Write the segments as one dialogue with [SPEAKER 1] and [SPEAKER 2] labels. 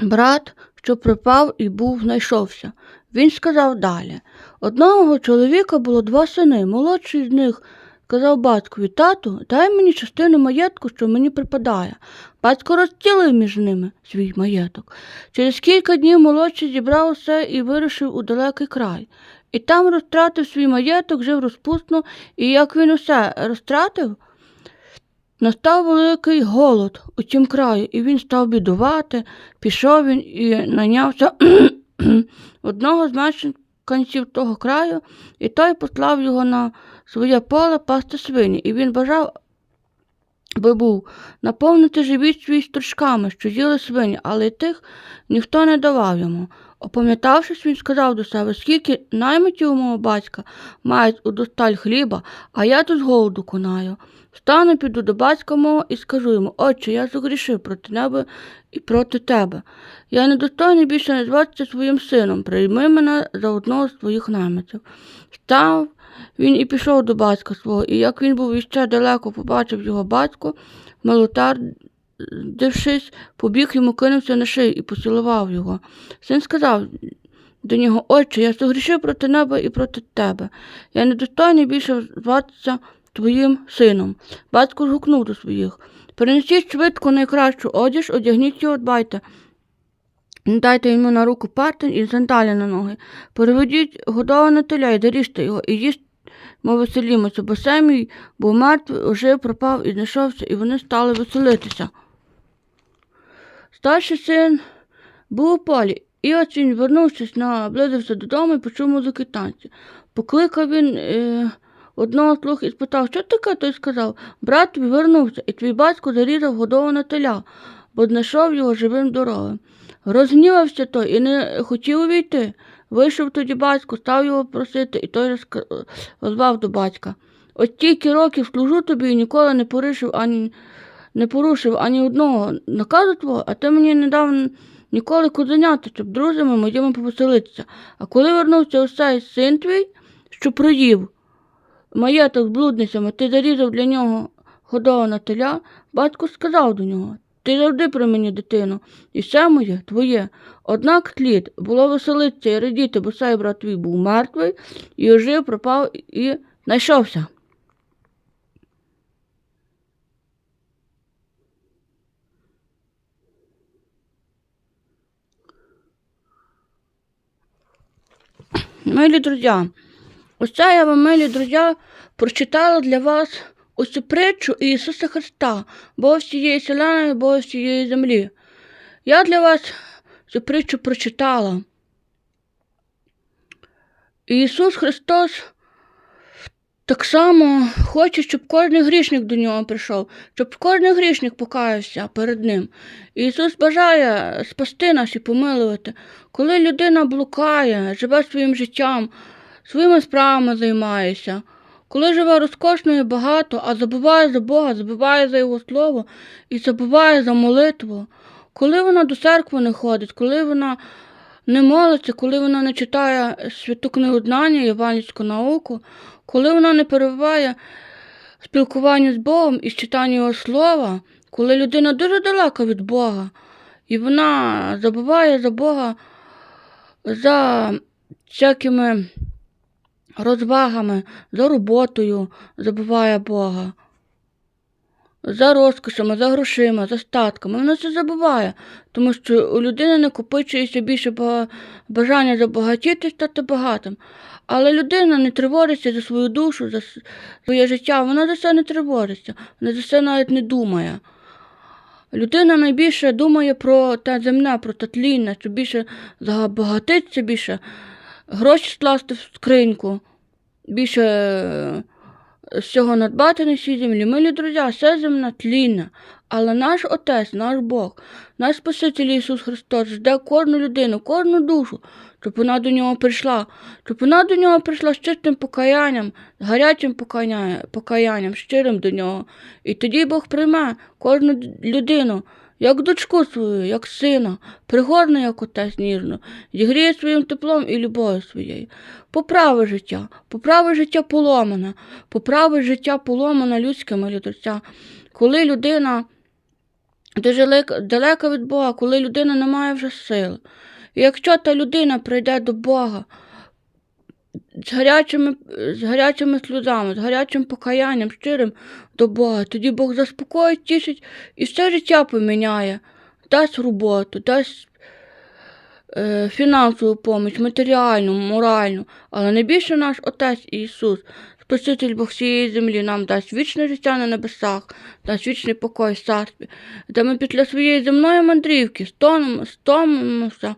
[SPEAKER 1] Брат, що пропав і був, знайшовся. Він сказав далі. Одного чоловіка було два сини. Молодший з них сказав батькові, тату, дай мені частину маєтку, що мені припадає. Батько розділив між ними свій маєток. Через кілька днів молодший зібрав усе і вирушив у далекий край. І там розтратив свій маєток, жив розпусно, і як він усе розтратив, Настав великий голод у тім краю, і він став бідувати, пішов він і найнявся одного з мешканців того краю, і той послав його на своє поле пасти свині, і він бажав, би був наповнити живіт свій стручками, що їли свині, але тих ніхто не давав йому. Опам'ятавшись, він сказав до себе, скільки наймитів у мого батька мають удосталь хліба, а я тут з голоду конаю. Встану, піду до батька мого і скажу йому, отче, я загрішив проти неба і проти тебе. Я недостойний більше назватися своїм сином, прийми мене за одного з твоїх наймитів. Став він і пішов до батька свого, і як він був іще далеко, побачив його батько, молотар, дившись, побіг йому кинувся на шию і поцілував його. Син сказав до нього, отче, я согрішив проти неба і проти тебе. Я недостойний більше зватися твоїм сином. Батько згукнув до своїх. Перенесіть швидко найкращу одіж, одягніть його, дбайте. Дайте йому на руку партин і сандалі на ноги. Переведіть годоване теля і доріжте його, і їсть ми веселімося, бо Семій був мертвий, ожив, пропав і знайшовся, і вони стали веселитися. Старший син був у полі, і ось він, вернувшись, наблизився додому і почув музики танці. Покликав він е, одного з слуг і спитав, що таке, той сказав, брат твій вернувся, і твій батько зарізав годоване теля, бо знайшов його живим здоровим. Розгнівався той і не хотів увійти. Вийшов тоді батько, став його просити, і той розвав до батька. От тільки років служу тобі і ніколи не порушив ані не порушив ані одного наказу твого, а ти мені не дав ніколи кузеняти, щоб друзями моїми повеселитися. А коли вернувся осей син твій, що проїв маєток з блудницями, ти зарізав для нього годоване теля, батько сказав до нього ти завжди при мені, дитино, і все моє твоє. Однак тлід було веселитися і радіти, бо цей брат твій був мертвий, і ожив, пропав і знайшовся. Милі друзі, ось я вам, милі друзі, прочитала для вас ось цю притчу Ісуса Христа, Бога всієї селяни, Бога всієї землі. Я для вас цю притчу прочитала. Ісус Христос так само хоче, щоб кожен грішник до нього прийшов, щоб кожен грішник покаявся перед ним. Ісус бажає спасти нас і помилувати. Коли людина блукає, живе своїм життям, своїми справами займається, коли живе розкошно і багато, а забуває за Бога, забуває за Його Слово і забуває за молитву, коли вона до церкви не ходить, коли вона не молиться, коли вона не читає святу книгу знання, євангельську науку, коли вона не перебуває в спілкуванні з Богом і з Його слова, коли людина дуже далека від Бога, і вона забуває за Бога за всякими розвагами, за роботою, забуває Бога. За розкошами, за грошима, за статками. Вона це забуває, тому що у людини накопичується більше ба- бажання забагатіти, стати багатим. Але людина не тривожиться за свою душу, за своє життя, вона за це не тривожиться, вона за це навіть не думає. Людина найбільше думає про те земне, про те тлінне, що більше забагатиться, більше гроші скласти в скриньку, більше е, всього надбати на цій землі. Милі друзі, все земне тлінне, але наш Отець, наш Бог, наш Спаситель Ісус Христос жде кожну людину, кожну душу, щоб вона до нього прийшла, щоб вона до нього прийшла з чистим покаянням, з гарячим покаянням, покаянням, щирим до нього. І тоді Бог прийме кожну людину, як дочку свою, як сина, пригорне, як отець ніжно, зігріє своїм теплом і любов'ю своєю. Поправи життя, поправи життя поломане, поправи життя поломане людськими людця. Коли людина дуже далека від Бога, коли людина не має вже сил. І якщо та людина прийде до Бога з гарячими, з гарячими сльозами, з гарячим покаянням, щирим до Бога, тоді Бог заспокоїть, тішить і все життя поміняє, дасть роботу, дасть е, фінансову допомогу, матеріальну, моральну, але найбільше наш Отець Ісус, Спаситель Бог всієї землі, нам дасть вічне життя на небесах, дасть вічний покой в царстві, де ми після своєї земної мандрівки стонемо, стомимося,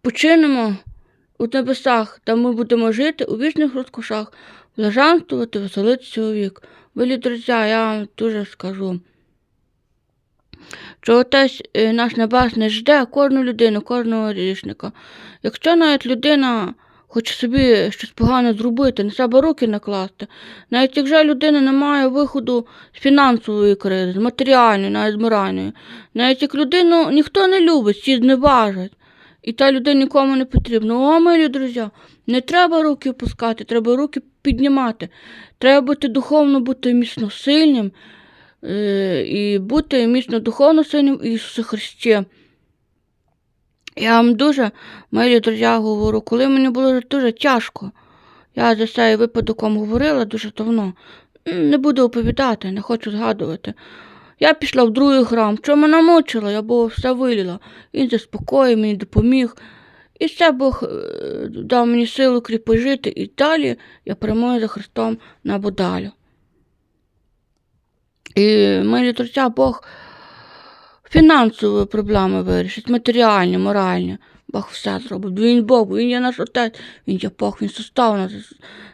[SPEAKER 1] починемо у небесах, де ми будемо жити у вічних розкошах, блаженствувати, веселитися у вік. Вилі, друзі, я вам дуже скажу що отець е, наш небесний жде кожну людину, кожного грішника. Якщо навіть людина хоче собі щось погане зробити, не треба руки накласти, навіть якщо людина не має виходу з фінансової кризи, з матеріальної, навіть з моральної, навіть як людину ніхто не любить, всі зневажать, і та людина нікому не потрібна. О, милі друзі, не треба руки опускати, треба руки піднімати. Треба бути духовно, бути міцно сильним, е, і бути міцно духовно сильним Ісусі Христі. Я вам дуже, милі друзі, говорю, коли мені було дуже тяжко, я за цей випадок вам говорила дуже давно. Не буду оповідати, не хочу згадувати. Я пішла в другий храм, що мене мучило, я Бога все виліла. Він заспокоїв, мені допоміг. І все Бог е, дав мені силу кріпо жити, і далі я прямую за Христом на Будалю. І милі друзі, Бог фінансові проблеми вирішить, матеріальні, моральні. Бог все зробить. Він Бог, він є наш отець, він є Бог, він состав нас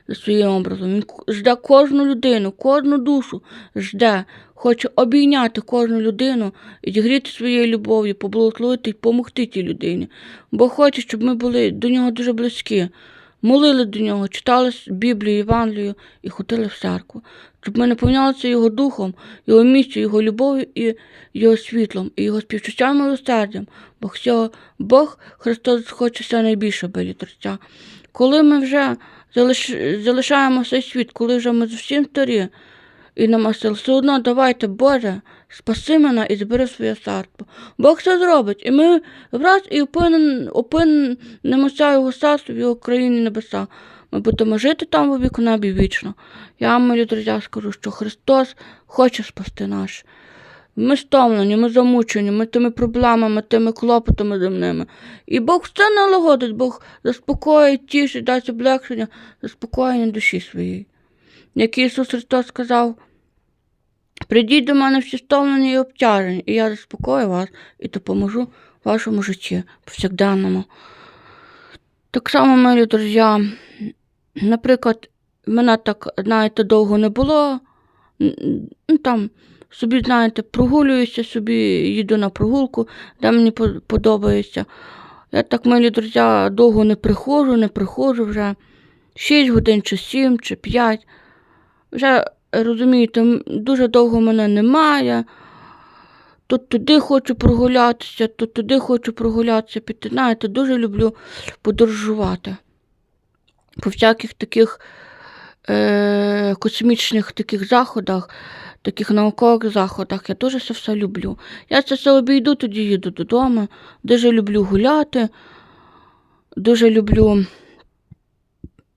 [SPEAKER 1] за, своїм образом. Він жде кожну людину, кожну душу жде, хоче обійняти кожну людину і зігріти своєю любов'ю, поблагословити і допомогти тій людині. Бо хоче, щоб ми були до нього дуже близькі, молили до нього, читали Біблію, Євангелію і ходили в церкву, щоб ми наповнялися його духом, його місцю, його любов'ю і його світлом, і його співчуттям і милосердям. Бо всього Бог Христос хоче все найбільше білі Творця. Коли ми вже залиш... залишаємо цей світ, коли вже ми зовсім старі і нема сил, все одно давайте, Боже, спаси мене і збери своє царство. Бог все зробить, і ми враз і опинимося його царство в його країні небеса. Ми будемо жити там у віку небі вічно. Я вам, мої друзі, скажу, що Христос хоче спасти нас. Ми стомлені, ми замучені, ми тими проблемами, тими клопотами земними. І Бог все налагодить, Бог заспокоїть, тішить, дасть облегшення, заспокоєння душі своєї. Як Ісус Христос сказав, прийдіть до мене всі стомлені і обтяжені, і я заспокою вас і допоможу вашому житті повсякденному. Так само, милі друзі, наприклад, мене так, знаєте, довго не було. Ну, там собі, знаєте, прогулююся, собі їду на прогулку, де мені подобається. Я так, милі друзі, довго не приходжу, не приходжу вже 6 годин, чи 7, чи 5. Вже розумієте, дуже довго мене немає. Тут туди хочу прогулятися, тут туди хочу прогулятися, піти. Знаєте, дуже люблю подорожувати. По всяких таких е, космічних таких заходах, таких наукових заходах. Я дуже це все люблю. Я це все обійду, тоді їду додому. Дуже люблю гуляти, дуже люблю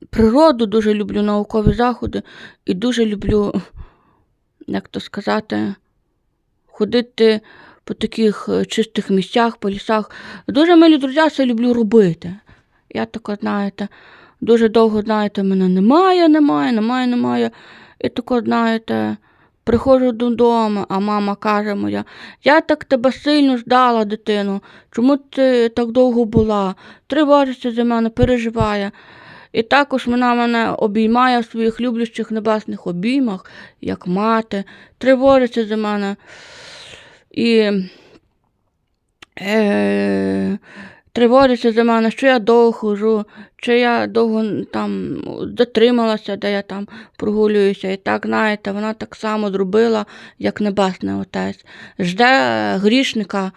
[SPEAKER 1] природу, дуже люблю наукові заходи і дуже люблю, як то сказати, ходити по таких е, чистих місцях, по лісах. Дуже милі друзі, це люблю робити. Я така, знаєте, дуже довго, знаєте, мене немає, немає, немає, немає. І тако, знаєте, приходжу додому, а мама каже моя, я так тебе сильно ждала, дитину. Чому ти так довго була? Тривожиться за мене, переживає. І також вона мене обіймає в своїх люблячих небесних обіймах, як мати, тривожиться за мене. І е, тривожиться за мене, що я довго хожу, чи я довго там затрималася, де я там прогулююся. І так, знаєте, вона так само зробила, як Небесний Отець. Жде грішника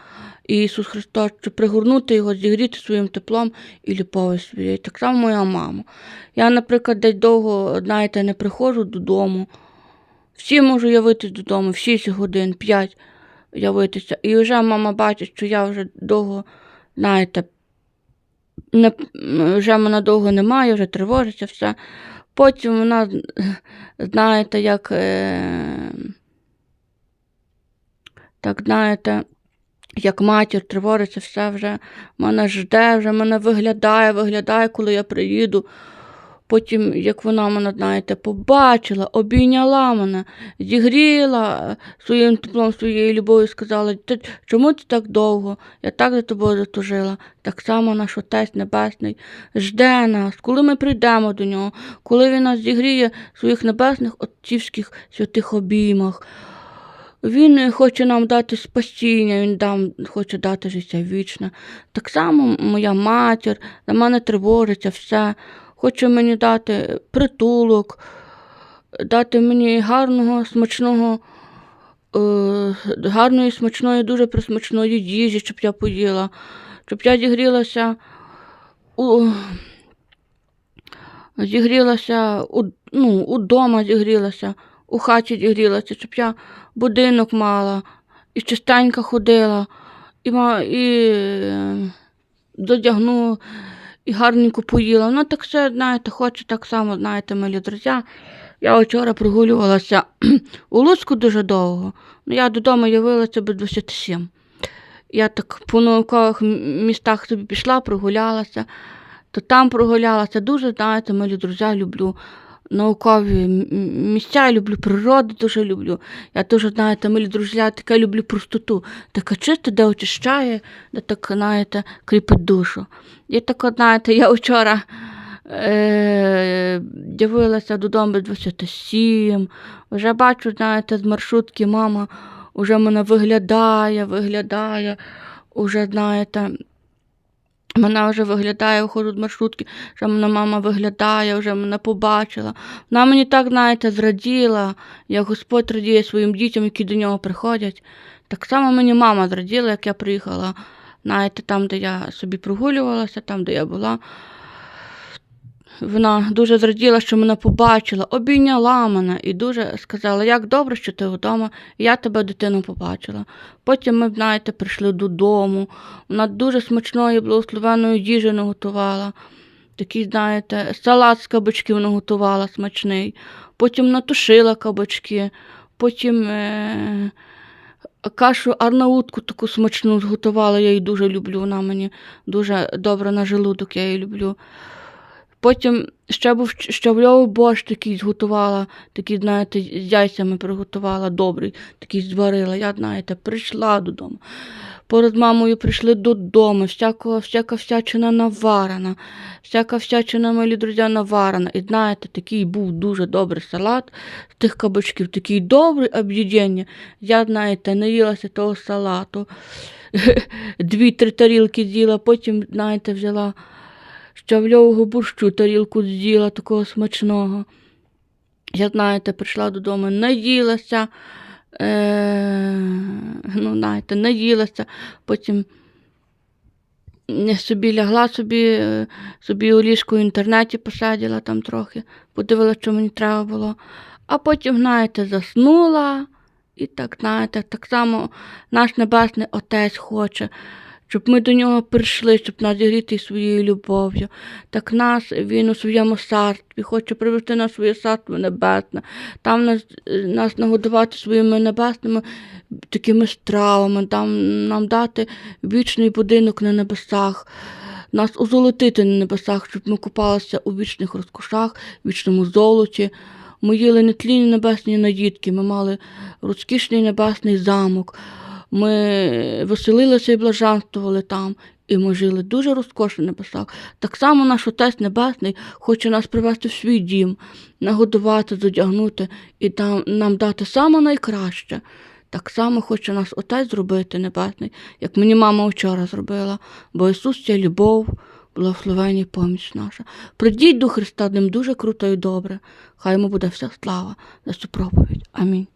[SPEAKER 1] Ісус Христос, щоб пригорнути його, зігріти своїм теплом і любов'ю своєю. Так само моя мама. Я, наприклад, десь довго, знаєте, не приходжу додому. Всі можу явитись додому в 6 годин, 5. явитися. І вже мама бачить, що я вже довго, знаєте, не, вже мене довго немає, вже тривожиться все. Потім вона, знаєте, як. Е, так, знаєте, як матір тривожиться, все вже мене жде, вже мене виглядає, виглядає, коли я приїду. Потім, як вона мене, знаєте, побачила, обійняла мене, зігріла е, своїм теплом, своєю любов'ю, сказала, «Ти- чому ти так довго? Я так за тобою затужила. Так само наш Отець Небесний жде нас, коли ми прийдемо до нього, коли він нас зігріє в своїх небесних отцівських святих обіймах. Він хоче нам дати спасіння, він дам, хоче дати життя вічне. Так само моя матір на мене тривожиться все, хоче мені дати притулок, дати мені гарного, смачного, е, гарної, смачної, дуже присмачної їжі, щоб я поїла, щоб я зігрілася у, зігрілася у, ну, удома зігрілася, у хаті зігрілася, щоб я будинок мала, і чистенько ходила, і, і е, додягну, і гарненько поїла. Ну, так все, знаєте, хоче так само, знаєте, милі друзі. Я вчора прогулювалася у Луцьку дуже довго. Ну, я додому явилася без 27. Я так по наукових містах собі пішла, прогулялася, то там прогулялася. Дуже, знаєте, милі друзі, люблю наукові місця, люблю природу, дуже люблю. Я дуже, знаєте, милі друзі, таке люблю простоту. Така чиста, де очищає, де так, знаєте, кріпить душу. І так, знаєте, я вчора е- дивилася додому 27, вже бачу, знаєте, з маршрутки мама вже мене виглядає, виглядає, уже, знаєте, вона вже виглядає, виходжу з маршрутки, вже мене мама виглядає, вже мене побачила. Вона мені так, знаєте, зраділа, як Господь радіє своїм дітям, які до нього приходять. Так само мені мама зраділа, як я приїхала, знаєте, там, де я собі прогулювалася, там, де я була. Вона дуже зраділа, що мене побачила, обійняла мене і дуже сказала, як добре, що ти вдома, я тебе, дитину, побачила. Потім ми, знаєте, прийшли додому. Вона дуже смачної, благословенної їжі наготувала. Такий, знаєте, салат з кабачків наготувала смачний. Потім натушила кабачки, потім е- кашу арнаутку таку смачну зготувала, я її дуже люблю. Вона мені дуже добре на желудок, я її люблю. Потім ще був щавльовий борщ такий зготувала, такий, знаєте, з яйцями приготувала, добрий, такий зварила. Я, знаєте, прийшла додому. Поряд з мамою прийшли додому, всякого, всяка всячина наварена, всяка всячина, милі друзі, наварена. І знаєте, такий був дуже добрий салат з тих кабачків, такий добрий об'їдення. Я, знаєте, наїлася того салату. Дві-три тарілки з'їла, потім, знаєте, взяла щавльового борщу тарілку з'їла такого смачного. Я, знаєте, прийшла додому, наїлася, е, ну, знаєте, наїлася, потім собі лягла собі, е, собі у ліжку в інтернеті посадила там трохи, подивилася, що мені треба було. А потім, знаєте, заснула. І так, знаєте, так само наш Небесний Отець хоче, щоб ми до нього прийшли, щоб нас зігріти своєю любов'ю. Так нас він у своєму царстві хоче привести на своє царство небесне, там нас, нас нагодувати своїми небесними такими стравами, там нам дати вічний будинок на небесах. Нас озолотити на небесах, щоб ми купалися у вічних розкошах, вічному золоті. Ми їли нетлінні небесні наїдки, ми мали розкішний небесний замок. Ми веселилися і блаженствували там, і ми жили дуже розкошно небесах. Так само наш Отець Небесний хоче нас привести в свій дім, нагодувати, задягнути і там, нам дати саме найкраще. Так само хоче нас Отець зробити Небесний, як мені мама вчора зробила, бо Ісус це любов, благословення і поміч наша. Придіть до Христа, ним дуже круто і добре. Хай йому буде вся слава за цю проповідь. Амінь.